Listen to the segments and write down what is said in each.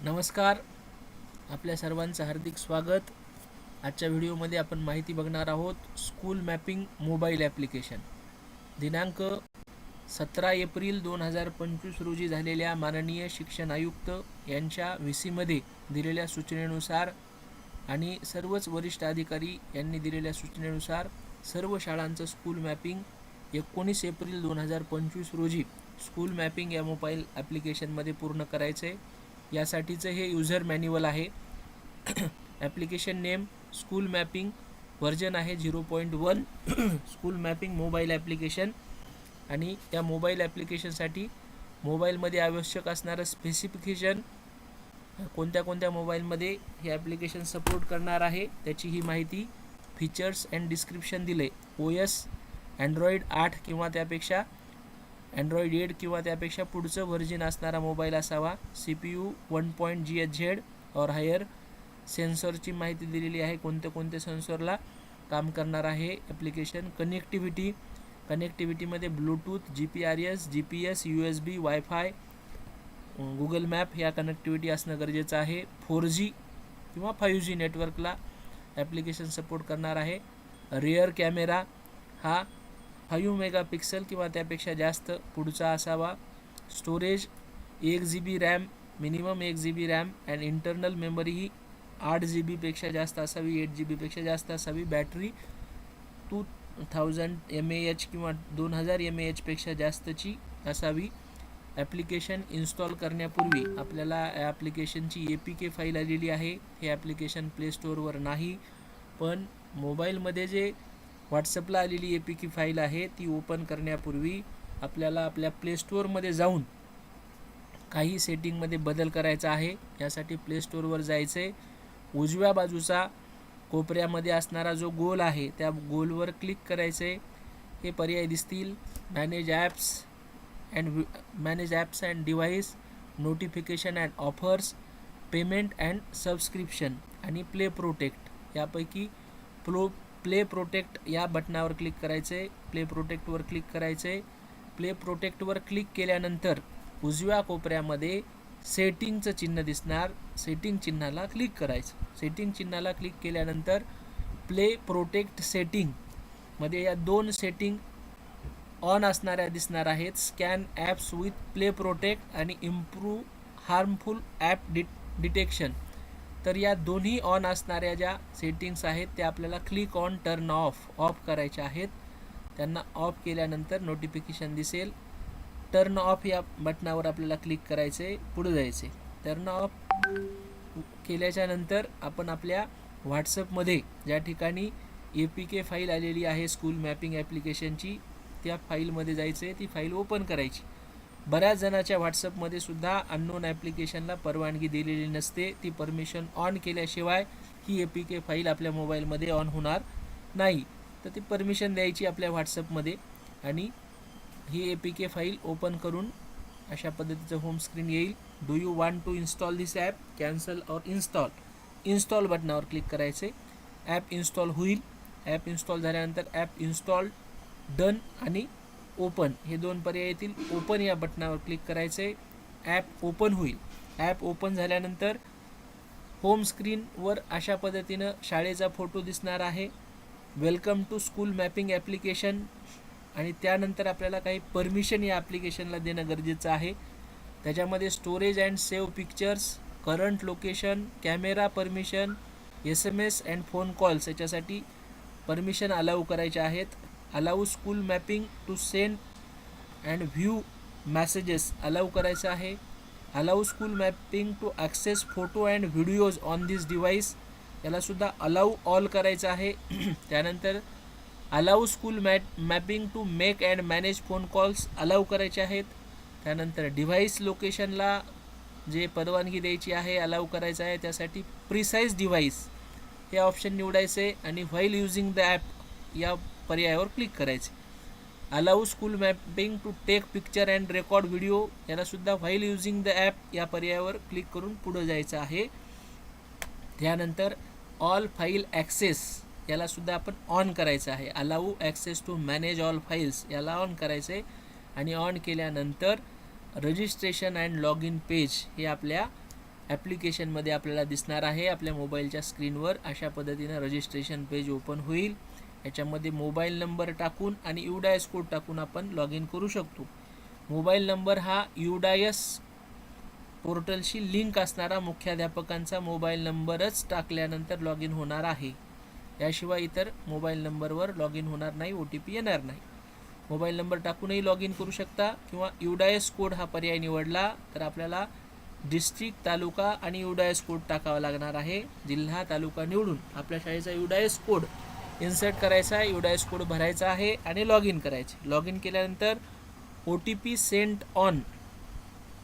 नमस्कार. आपल्या सर्वांचं हार्दिक स्वागत. आजच्या व्हिडिओमध्ये आपण माहिती बघणार आहोत स्कूल मॅपिंग मोबाईल ॲप्लिकेशन दिनांक सतरा एप्रिल दोन हजार पंचवीस रोजी झालेल्या माननीय शिक्षण आयुक्त यांच्या व्ही सीमध्ये दिलेल्या सूचनेनुसार आणि सर्वच वरिष्ठ अधिकारी यांनी दिलेल्या सूचनेनुसार सर्व शाळांचं स्कूल मॅपिंग एकोणीस एप्रिल दोन हजार पंचवीस रोजी स्कूल मॅपिंग या मोबाईल ॲप्लिकेशनमध्ये पूर्ण करायचं आहे यासाठीचं हे युजर मॅन्युअल आहे. Application name school mapping version आहे zero point one school mapping mobile application आणि या मोबाईल ॲप्लिकेशनसाठी मोबाईलमध्ये आवश्यक असणारं स्पेसिफिकेशन कोणत्या कोणत्या मोबाईलमध्ये हे ॲप्लिकेशन सपोर्ट करणार आहे त्याची ही माहिती फीचर्स अँड डिस्क्रिप्शन दिले ओ एस अँड्रॉईड आठ किंवा त्यापेक्षा अँड्रॉईड एट किंवा त्यापेक्षा पुढचं व्हर्जिन असणारा मोबाईल असावा. C P U one point G H Z or higher सेन्सॉरची माहिती दिलेली आहे कोणत्या कोणत्या सेन्सॉरला काम करणार आहे application connectivity कनेक्टिव्हिटीमध्ये Bluetooth G P R S G P S U S B wifi Google map ह्या कनेक्टिव्हिटी असणं गरजेचं आहे. फोर जी किंवा फाईव्ह जी नेटवर्कला ॲप्लिकेशन सपोर्ट करणार आहे. रिअर कॅमेरा हा फाईव्ह मेगापिक्सल किंवा त्यापेक्षा जास्त पुढचा असावा. स्टोरेज एक जी बी रॅम मिनिमम एक G B RAM and internal memory ही आठ जी बीपेक्षा जास्त असावी एट जी बीपेक्षा जास्त असावी. Battery two thousand M A H किंवा दोन हजार एम ए एचपेक्षा जास्तची असावी. ॲप्लिकेशन इन्स्टॉल करण्यापूर्वी आपल्याला ॲप्लिकेशनची ए पी के फाईल आलेली आहे. हे ॲप्लिकेशन प्ले स्टोअरवर नाही पण मोबाईलमध्ये जे व्हॉट्सअपला आलेली ए पी की फाईल आहे ती ओपन करण्यापूर्वी आपल्याला आपल्या प्ले स्टोअरमध्ये जाऊन काही सेटिंगमध्ये बदल करायचा आहे. यासाठी प्ले स्टोअरवर जायचं आहे उजव्या बाजूचा कोपऱ्यामध्ये असणारा जो गोल आहे त्या गोलवर क्लिक करायचं आहे हे पर्याय दिसतील. Manage apps and manage apps and device notification and offers payment and subscription आणि प्ले प्रोटेक्ट. यापैकी प्रो प्ले प्रोटेक्ट या बटनावर क्लिक करायचं आहे प्ले प्रोटेक्टवर क्लिक करायचं आहे प्ले प्रोटेक्टवर क्लिक केल्यानंतर उजव्या कोपऱ्यामध्ये सेटिंगचं चिन्ह दिसणार. सेटिंग चिन्हाला क्लिक करायचं. सेटिंग चिन्हाला क्लिक केल्यानंतर प्ले प्रोटेक्ट सेटिंगमध्ये या दोन सेटिंग ऑन असणाऱ्या दिसणार आहेत. Scan apps with play protect आणि improve harmful app de detection. तर या दोन्ही ऑन असणाऱ्या ज्या सेटिंग्स आहेत त्या आपल्याला click on turn off off करायच्या आहेत. त्यांना ऑफ केल्यानंतर नोटिफिकेशन दिसेल. टर्न ऑफ या बटनावर आपल्याला क्लिक करायचे आहे पुढे जायचे. टर्न ऑफ केल्याच्यानंतर आपण आपल्या व्हॉट्सअपमध्ये ज्या ठिकाणी ए पी के फाईल आलेली आहे स्कूल मॅपिंग ॲप्लिकेशनची त्या फाईलमध्ये जायचं आहे ती फाईल ओपन करायची. बऱ्याच जणाच्या व्हॉट्सअपमध्ये सुद्धा अननोन ॲप्लिकेशनला परवानगी दिलेली नसते. ती परमिशन ऑन केल्याशिवाय ही ए पी के फाईल आपल्या मोबाईलमध्ये ऑन होणार नाही. तर ती परमिशन द्यायची आपल्या व्हॉट्सअपमध्ये आणि ही A P K file open करून अशा पद्धतीचं होम स्क्रीन येईल. Do you want to install this app cancel or install install बटनावर क्लिक करायचे. ॲप इन्स्टॉल होईल. ॲप इन्स्टॉल झाल्यानंतर ॲप इन्स्टॉल डन आणि ओपन. हे दोन पर्याय येतील ओपन या बटनावर क्लिक करायचे ॲप ओपन होईल. ॲप ओपन झाल्यानंतर होम स्क्रीनवर अशा पद्धतीनं शाळेचा फोटो दिसणार आहे. Welcome to school mapping application. आणि त्यानंतर आपल्याला काही परमिशन या ॲप्लिकेशनला देणं गरजेचं आहे. त्याच्यामध्ये storage and save pictures current location camera permission S M S and phone calls याच्यासाठी परमिशन अलाऊ करायचे आहेत. Allow school mapping to send and view messages allow करायचं आहे. Allow school mapping to access photo and videos on this device यालासुद्धा allow all करायचं आहे. त्यानंतर allow school ma mapping to make and manage phone calls allow करायचे आहेत. त्यानंतर device लोकेशनला जे परवानगी द्यायची आहे अलाऊ करायचं आहे. त्यासाठी प्रिसाईज डिव्हाइस हे ऑप्शन निवडायचे आणि व्हाईल युझिंग द ॲप या पर्यायावर क्लिक करायचे. Allow school mapping to take picture and record video यालासुद्धा while using the app या पर्यायावर क्लिक करून पुढं जायचं आहे. त्यानंतर ऑल फाईल ॲक्सेस यालासुद्धा आपण ऑन करायचं आहे. Allow access to manage all files याला ऑन करायचं आहे. आणि ऑन केल्यानंतर registration and log in page हे आपल्या ॲप्लिकेशनमध्ये आपल्याला दिसणार आहे. आपल्या मोबाईलच्या स्क्रीनवर अशा पद्धतीनं रजिस्ट्रेशन पेज ओपन होईल. याच्यामध्ये मोबाईल नंबर टाकून आणि युडायस कोड टाकून आपण लॉग इन करू शकतो. मोबाईल नंबर हा युडायस पोर्टलशी लिंक असणारा मुख्याध्यापकांचा मोबाईल नंबरच टाकल्यानंतर लॉग इन होणार आहे. याशिवाय इतर मोबाईल नंबरवर लॉग इन होणार नाही ओ टी पी येणार नाही. मोबाईल नंबर टाकूनही लॉग इन करू शकता किंवा युडायस कोड हा पर्याय निवडला तर आपल्याला डिस्ट्रिक्ट तालुका आणि युडायस कोड टाकावा लागणार आहे. जिल्हा तालुका निवडून आपल्या शाळेचा युडायस कोड इन्सर्ट करायचा आहे युडायस कोड भरायचा आहे आणि लॉग इन करायचे. लॉग इन केल्यानंतर O T P sent on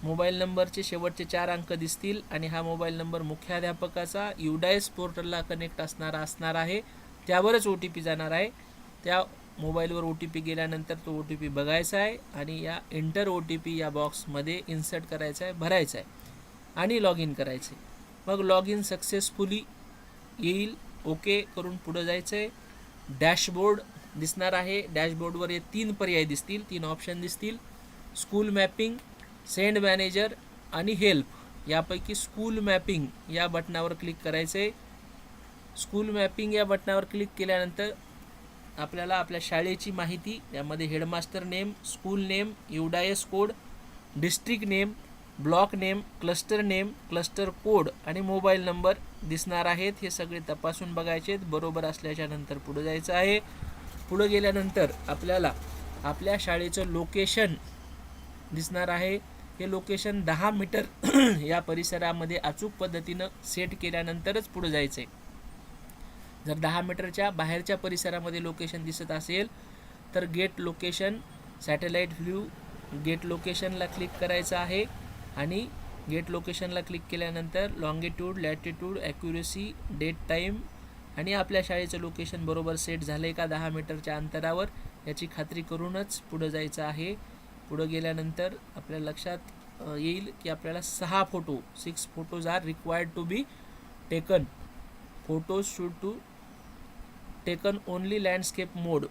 mobile नंबरचे शेवटचे चार अंक दिसतील आणि हा मोबाईल नंबर मुख्याध्यापकाचा युडायस पोर्टलला कनेक्ट असणारा असणार आहे त्यावरच ओ टी पी जाणार आहे. त्या मोबाईलवर ओ टी पी गेल्यानंतर तो ओ टी पी बघायचा आहे आणि या एंटर ओ टी पी या बॉक्समध्ये इन्सर्ट करायचा आहे भरायचा आहे आणि लॉग इन करायचे. मग लॉग इन सक्सेसफुली येईल ओके करून पुढं जायचं आहे डॅशबोर्ड दिसणार आहे. डॅशबोर्डवर हे तीन पर्याय दिसतील तीन ऑप्शन दिसतील. स्कूल मॅपिंग सेंड मॅनेजर आणि हेल्प यापैकी स्कूल मॅपिंग या बटनावर क्लिक करायचं. आहे स्कूल मॅपिंग या बटनावर क्लिक केल्यानंतर आपल्याला आपल्या शाळेची माहिती यामध्ये headmaster name school name UDISE code district name block name cluster name cluster code आणि मोबाईल नंबर दिसणार आहेत. हे सगळे तपासून बघायचे आहेत. बरोबर असल्याच्या नंतर पुढे जायचं आहे. पुढे गेल्यानंतर आपल्याला आपल्या शाळेचं लोकेशन दिसणार आहे. हे लोकेशन दहा मीटर या परिसरामध्ये अचूक पद्धतीनं सेट केल्यानंतरच पुढे जायचं आहे जर दहा मीटरच्या बाहेरच्या परिसरामध्ये लोकेशन दिसत असेल तर get location satellite view get लोकेशनला क्लिक करायचं आहे. आणि गेट लोकेशनला क्लिक केल्यानंतर longitude latitude accuracy date time आणि आपल्या शाळेचं लोकेशन बरोबर सेट झालं आहे का दहा मीटरच्या अंतरावर. याची खात्री करूनच पुढं जायचं आहे. पुढं गेल्यानंतर आपल्या लक्षात येईल की आपल्याला सहा photo six photos are required to be taken photos should to taken only landscape mode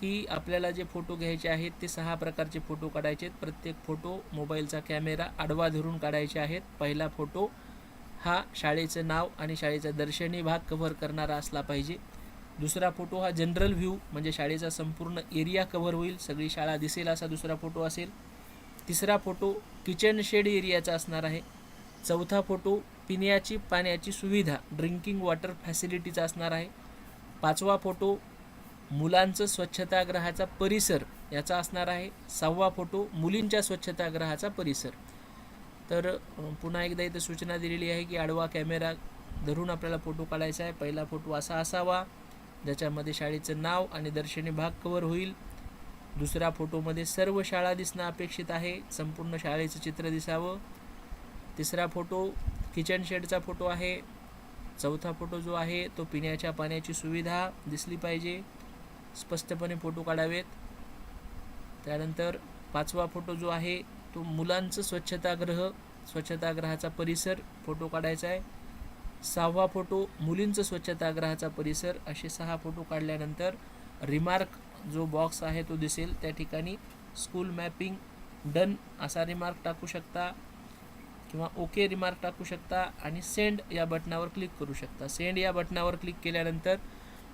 की आपल्याला जे फोटो घ्यायचे आहेत ते सहा प्रकारचे फोटो काढायचे आहेत. प्रत्येक फोटो मोबाईलचा कॅमेरा आडवा धरून काढायचे आहेत. पहिला फोटो हा शाळेचं नाव आणि शाळेचा दर्शनी भाग कव्हर करणारा असला पाहिजे. दुसरा फोटो हा जनरल व्ह्यू म्हणजे शाळेचा संपूर्ण एरिया कव्हर होईल. सगळी शाळा दिसेल असा दुसरा फोटो असेल. तिसरा फोटो किचन शेड एरियाचा असणार आहे. चौथा फोटो पिण्याची पाण्याची सुविधा ड्रिंकिंग वॉटर फॅसिलिटीचा असणार आहे. पाचवा फोटो मुलांचं स्वच्छतागृहाचा परिसर याचा असणार आहे. सहावा फोटो मुलींच्या स्वच्छतागृहाचा परिसर. तर पुन्हा एकदा इथं सूचना दिलेली आहे की आडवा कॅमेरा धरून आपल्याला फोटो काढायचा आहे. पहिला फोटो असा असावा ज्याच्यामध्ये शाळेचं नाव आणि दर्शनी भाग कवर होईल. दुसऱ्या फोटोमध्ये सर्व शाळा दिसणं अपेक्षित आहे. संपूर्ण शाळेचं चित्र दिसावं. तिसरा फोटो किचन शेडचा फोटो आहे. चौथा फोटो जो आहे तो पिण्याच्या पाण्याची सुविधा दिसली पाहिजे. स्पष्टपणे फोटो काढावेत. त्यानंतर पाचवा फोटो जो आहे तो मुलांचं स्वच्छतागृह स्वच्छतागृहाचा परिसर फोटो काढायचा आहे. सहावा फोटो मुलींचं स्वच्छतागृहाचा परिसर असे सहा फोटो काढल्यानंतर रिमार्क जो बॉक्स आहे तो दिसेल. त्या ठिकाणी स्कूल मॅपिंग डन असा रिमार्क टाकू शकता किंवा ओके रिमार्क टाकू शकता आणि सेंड या बटनावर क्लिक करू शकता. सेंड या बटनावर क्लिक केल्यानंतर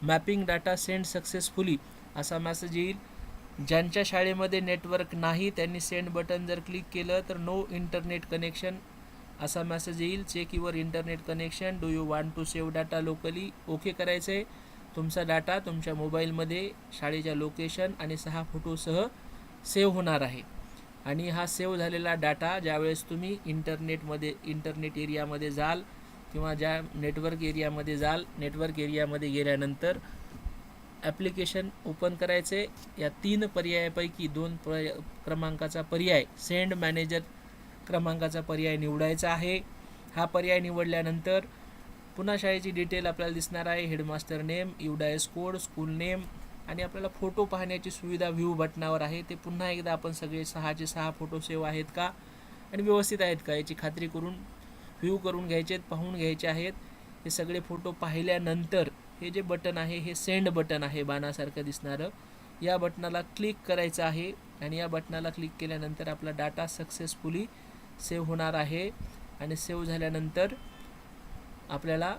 मॅपिंग डाटा सेंड सक्सेसफुली असा मॅसेज येईल. ज्यांच्या शाळेमध्ये नेटवर्क नाही त्यांनी सेंड बटन जर क्लिक केलं तर नो इंटरनेट कनेक्शन असा मेसेज येईल. Check your internet connection do you want to save data locally okay करायचं आहे तुमचा डाटा तुमच्या मोबाईलमध्ये शाळेच्या लोकेशन आणि सहा फोटोसह सेव्ह होणार आहे. आणि हा सेव्ह झालेला डाटा ज्यावेळेस तुम्ही इंटरनेटमध्ये इंटरनेट एरियामध्ये जाल किंवा ज्या नेटवर्क एरियामध्ये जाल नेटवर्क एरियामध्ये गेल्यानंतर ॲप्लिकेशन ओपन करायचे. या तीन पर्यायापैकी दोन पर्याय क्रमांकाचा पर्याय सेंड मॅनेजर क्रमांकाचा पर्याय निवडायचा आहे. हा पर्याय निवडल्यानंतर पुन्हा शाळेची डिटेल आपल्याला दिसणार आहे. Headmaster name UDISE code school name आणि आपल्याला फोटो पाहण्याची सुविधा व्ह्यू बटनावर आहे. ते पुन्हा एकदा आपण सगळे सहाचे सहा फोटो सेव्ह आहेत का? आणि व्यवस्थित आहेत का? याची खात्री करून व्ह्यू करून घ्यायचे आहेत पाहून घ्यायचे आहेत. हे सगळे फोटो पाहिल्यानंतर हे जे बटन आहे हे सेंड बटन आहे बाणासारखं दिसणारं. या बटनाला क्लिक करायचं आहे आणि या बटनाला क्लिक केल्यानंतर आपला डाटा सक्सेसफुली सेव्ह होणार आहे आणि सेव्ह झाल्यानंतर आपल्याला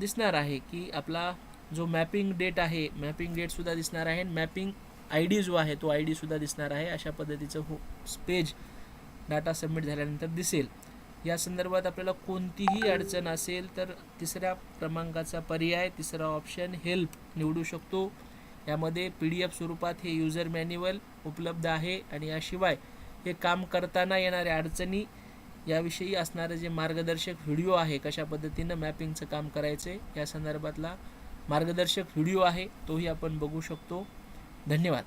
दिसणार आहे की आपला जो मॅपिंग डेट आहे मॅपिंग डेटसुद्धा दिसणार आहे मॅपिंग आय डी जो आहे तो आय डीसुद्धा दिसणार आहे. अशा पद्धतीचं हो पेज डाटा सबमिट झाल्यानंतर दिसेल. या संदर्भात आपल्याला कोणतीही अडचण असेल तर तिसऱ्या क्रमांकाचा पर्याय तिसरा ऑप्शन हेल्प निवडू शकतो. यामध्ये पी डी एफ स्वरूपात हे युजर मॅन्युअल उपलब्ध आहे आणि याशिवाय हे काम करताना येणाऱ्या अडचणी याविषयी असणारे जे मार्गदर्शक व्हिडिओ आहे कशा पद्धतीनं मॅपिंगचं काम करायचं या संदर्भातला मार्गदर्शक व्हिडिओ आहे तोही आपण बघू शकतो. धन्यवाद.